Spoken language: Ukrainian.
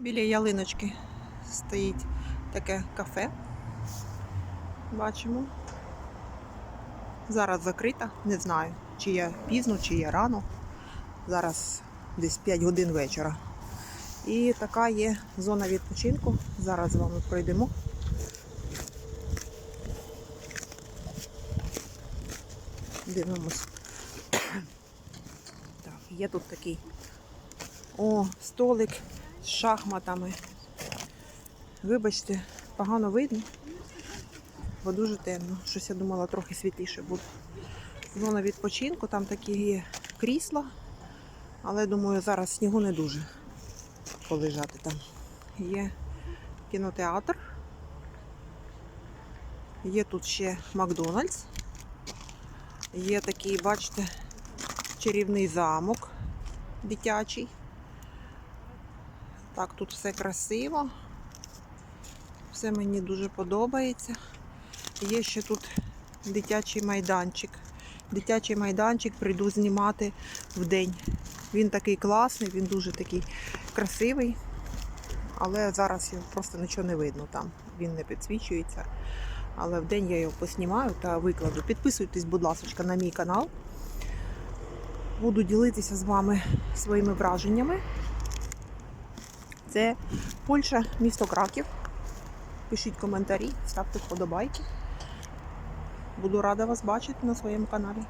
Біля ялиночки стоїть таке кафе. Бачимо. Зараз закрита, не знаю, чи я пізно, чи я рано. Зараз десь 5 годин вечора. І така є зона відпочинку. Зараз з вами пройдемо. Дивимось. Так, є тут такий о, столик з шахматами. Вибачте, погано видно, бо дуже темно. Щось я думала трохи світліше буде. Зона відпочинку, там такі є крісла, але думаю, зараз снігу не дуже полежати там. Є кінотеатр. Є тут ще Макдональдс. Є такий, бачите, чарівний замок дитячий. Так, тут все красиво. Все мені дуже подобається. Є ще тут дитячий майданчик. Дитячий майданчик прийду знімати в день. Він такий класний, він дуже такий красивий. Але зараз його просто нічого не видно там. Він не підсвічується. Але в день я його поснімаю та викладу. Підписуйтесь, будь ласка, на мій канал. Буду ділитися з вами своїми враженнями. Це Польща, місто Краків. Пишіть коментарі, ставте вподобайки. Буду рада вас бачити на своєму каналі.